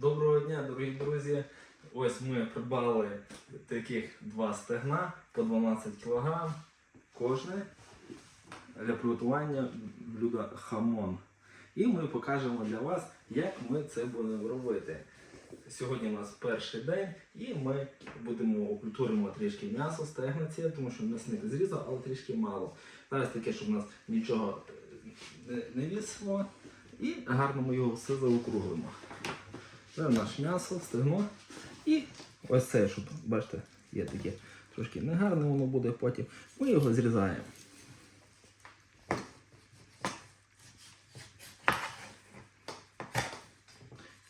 Доброго дня, дорогі друзі. Ось ми придбали таких два стегна по 12 кг кожне для приготування блюда хамон. І ми покажемо для вас, як ми це будемо робити. Сьогодні у нас перший день, і ми будемо окультуримо трішки м'ясо, стегна ці, тому що м'ясник зрізав, але трішки мало. Зараз таке, щоб у нас нічого не, вісило. І гарно ми його все заокруглимо. Це наше м'ясо, стегно. І ось це, щоб, бачите, є таке трошки негарне, воно буде потім. Ми його зрізаємо.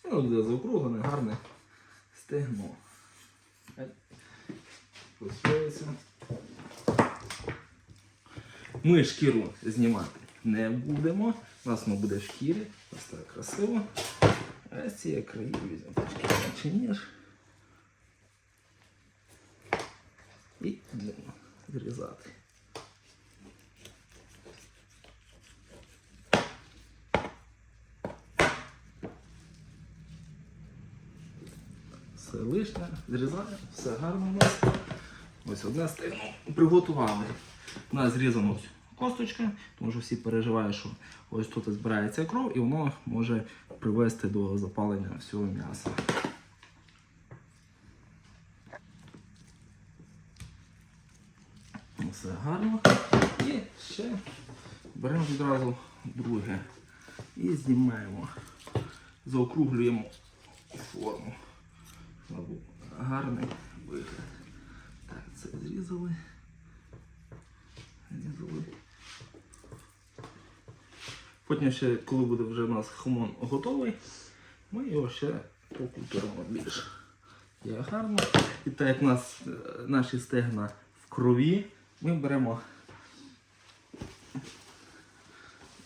Воно буде заокруглене, гарне стегно. Висовується. Ми шкіру знімати не будемо. У нас воно буде в шкірі. Ось так красиво. А з цієї краї візьмемо ніж. І будемо зрізати. Все лишнє, зрізаємо, все гарно у нас. Ось одне стегно приготували. У нас зрізано ось косточка, тому що всі переживають, що ось тут збирається кров і воно може привести до запалення всього м'яса. Все гарно. І ще беремо відразу друге і знімаємо, заокруглюємо форму. Гарний вигляд. Так, це зрізали. Потім ще, коли буде вже у нас хамон готовий, ми його ще покультуримо більше. Є гарно. І так як у нас е, наші стегна в крові, ми беремо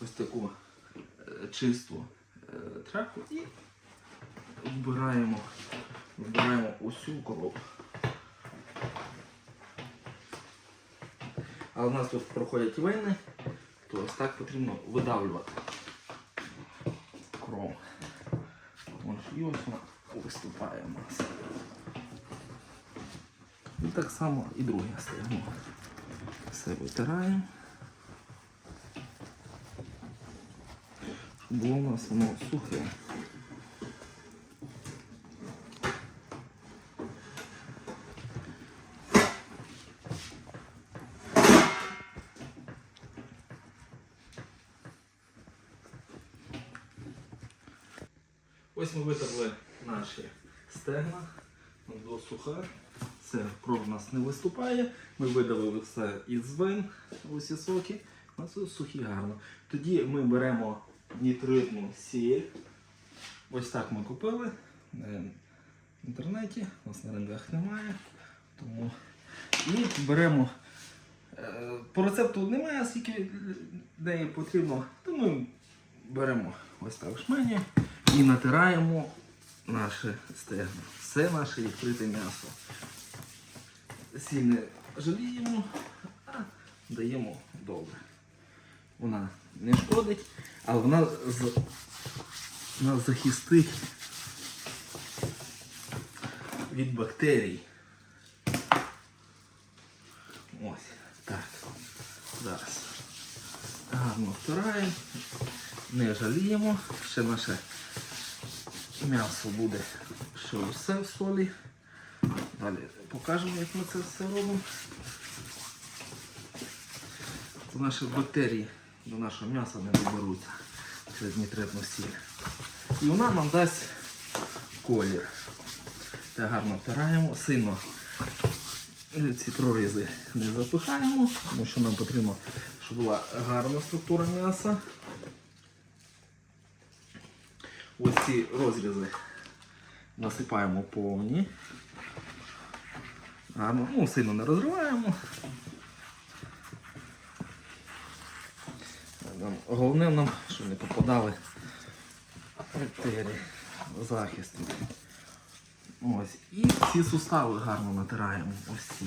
ось таку е, чисту е, тряпку і вбираємо, вбираємо усю кров. А у нас тут проходять вени, то ось так потрібно видавлювати кров. І ось вона виступає у нас. І так само і друге стегно. Все витираємо. Щоб було у нас воно сухе. Ось ми витерли наші стегна до. Це кров у нас не виступає. Ми видалили все із вен, усі соки. У нас сухі гарно. Тоді ми беремо нітритну сіль. Ось так ми купили е, в інтернеті. У нас на ринках немає. Тому... І беремо. е, По рецепту немає, скільки неї потрібно, то ми беремо ось так шмені і натираємо наше стегно. Все наше відкрите м'ясо. Сіль не жаліємо, а даємо добре. Вона не шкодить, але вона з- нас захистить від бактерій. Ось так. Зараз. Гарно втираємо, не жаліємо. Ще наше м'ясо буде ще усе в солі. Далі покажемо, як ми це все робимо. То наші бактерії до нашого м'яса не доберуться через нітритну сіль. І вона нам дасть колір. Це гарно втираємо, сильно ці прорізи не запихаємо, тому що нам потрібно, щоб була гарна структура м'яса. Ось ці розрізи насипаємо повні. Гарно, ну сильно не розриваємо. Головне нам, щоб не попадали бактерії, захист. Ось. І ці сустави гарно натираємо. Ось ці.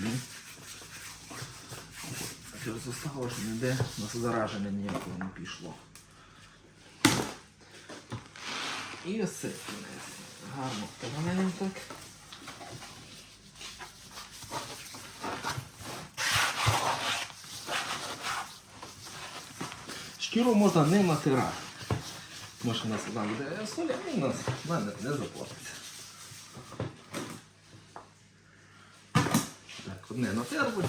Через сустави, щоб ніде на зараження ніякого не пішло. І вниз. Гарно втираємо так. Шкіру можна не натирати. Може у нас там де солі, а у нас в мене не заплатиться. Так, одне натерли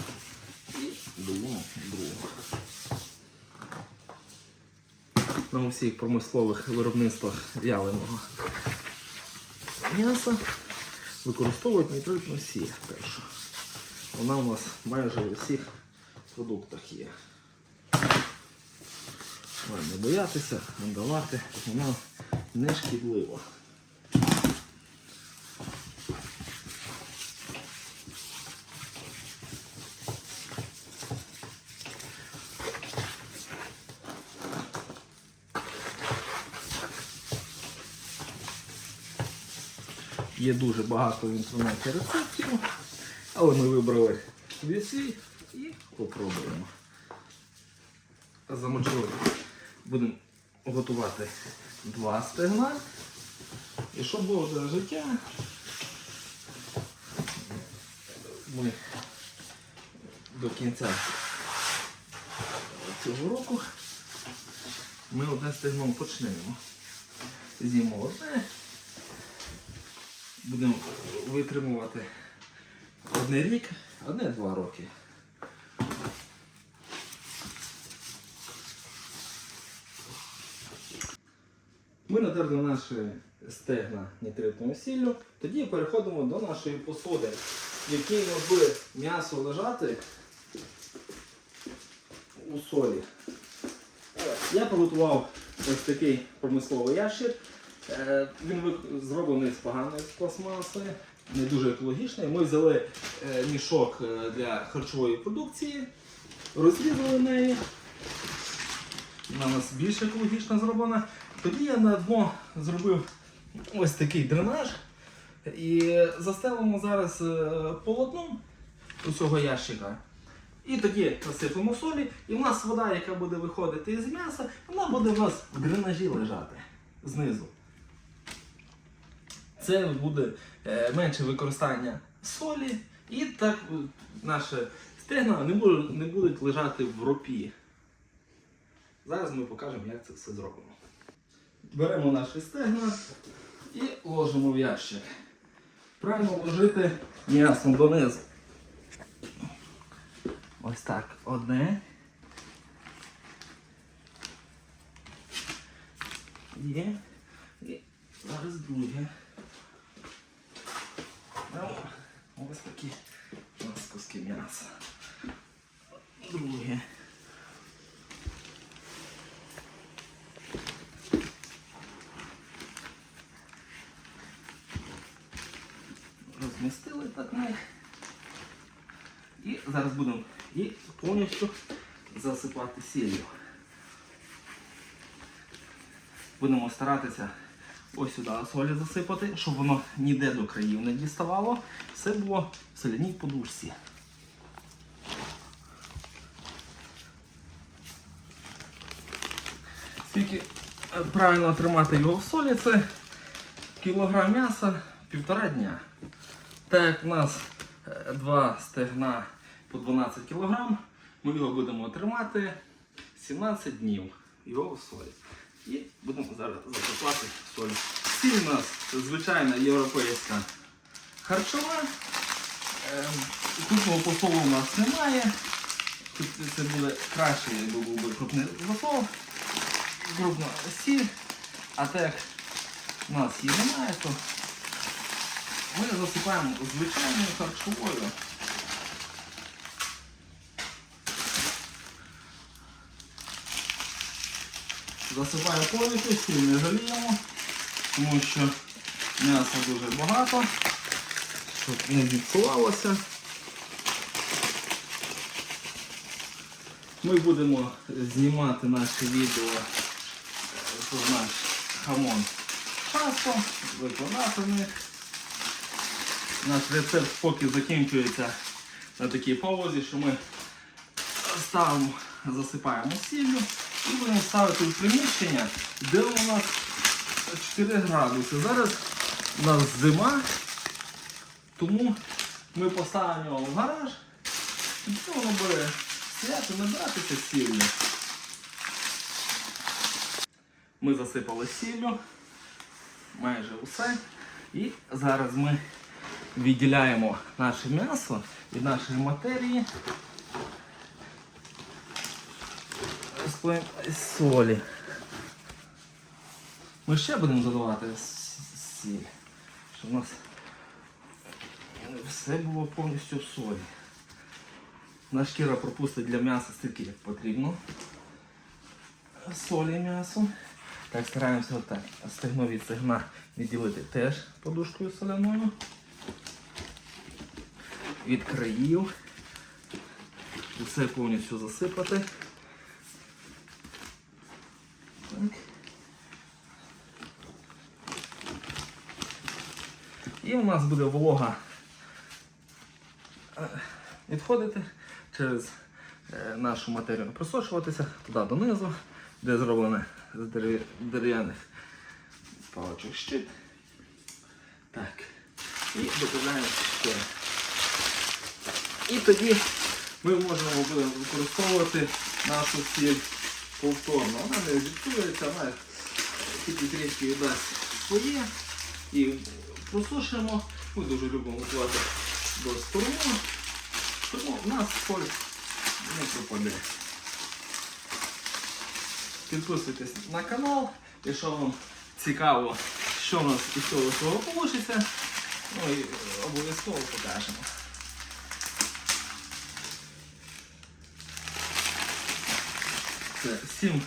і додаємо друге. На усіх промислових виробництвах вяленого м'яса використовують нітритну сіль першу. Вона у нас майже у всіх продуктах є. Не боятися, не давати, вона не шкідлива. Є дуже багато в інтернеті рецептів, але ми вибрали свій і попробуємо. Замочили. Будемо готувати два стегна. І щоб було для життя, ми до кінця цього року ми одне стегно почнемо. З'їмо одне, будемо витримувати одне рік, одне-два роки. Ми натерли наші стегна нітритною сіллю, тоді переходимо до нашої посуди, в якій буде м'ясо лежати у солі. Я приготував ось такий промисловий ящик. Е, Він зроблений з поганої пластмаси, не дуже екологічний. Ми взяли е, мішок е, для харчової продукції, розрізали неї. Вона у нас більш екологічно зроблена. Тоді я на дно зробив ось такий дренаж. І застелимо зараз полотном усього ящика. І тоді насипемо солі, і в нас вода, яка буде виходити із м'яса, вона буде в нас в дренажі лежати знизу. Це буде е, менше використання солі, і так е, наші стегна не будуть, не будуть лежати в ропі. Зараз ми покажемо, як це все зробимо. Беремо наші стегна і ложимо в ящик. Правильно вложити м'ясо донизу. Ось так. Одне. Є. І зараз друге. Беремо Ось такі у нас куски м'яса. Друге. Розмістили так. І зараз будемо і повністю засипати сіллю. Будемо старатися ось сюди солі засипати, щоб воно ніде до країв не діставало. Все було в соляній подушці. Скільки е, правильно тримати його в солі, це кілограм м'яса півтора дня. Так в нас е, два стегна по 12 кг, ми його будемо тримати 17 днів його в солі. І будемо зараз засипати соль. Сіль у нас звичайна європейська харчова. Ем, Крупного посолу у нас немає. Тут це буде краще, якби був би крупний засол. Крупна сіль. А так у нас її немає, то ми засипаємо звичайною харчовою. Засипаю повністю, сіль не жаліємо, тому що м'яса дуже багато, щоб не відсувалося. Ми будемо знімати наше відео е, про наш хамон часто, виконати них. Наш рецепт поки закінчується на такій паузі, що ми ставимо, засипаємо сіллю і будемо ставити в приміщення, де у нас 4 градуси. Зараз у нас зима, тому ми поставимо його в гараж. І все воно буде стояти, набиратися сіллю. Ми засипали сіллю, майже усе. І зараз ми відділяємо наше м'ясо від нашої матерії. Розплаємо солі. Ми ще будемо додавати сіль, щоб у нас все було повністю в солі. Наша шкіра пропустить для м'яса стільки, як потрібно. Солі м'ясо. Так, стараємося отак. Стегно від відділити теж подушкою соляною. Від країв. Усе повністю засипати. Так. І у нас буде волога е, відходити через е, нашу матерію просочуватися туди донизу, де зроблене з дерев'яних паличок щит. Так. І додаємо ще. І тоді ми можемо буде використовувати нашу сіль повторно. Вона не зіпсується, вона тільки трішки віддасть своє. І просушуємо. Ми дуже любимо готувати до сторону. Тому в нас соль не пропаде. Підписуйтесь на канал, якщо вам цікаво, що у нас із цього всього вийде. Ну і обов'язково покажемо. Це сім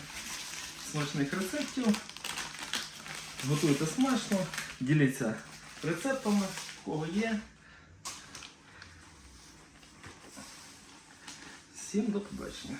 смачних рецептів. Готуйте смачно, діліться рецептами, в кого є. Всім до побачення.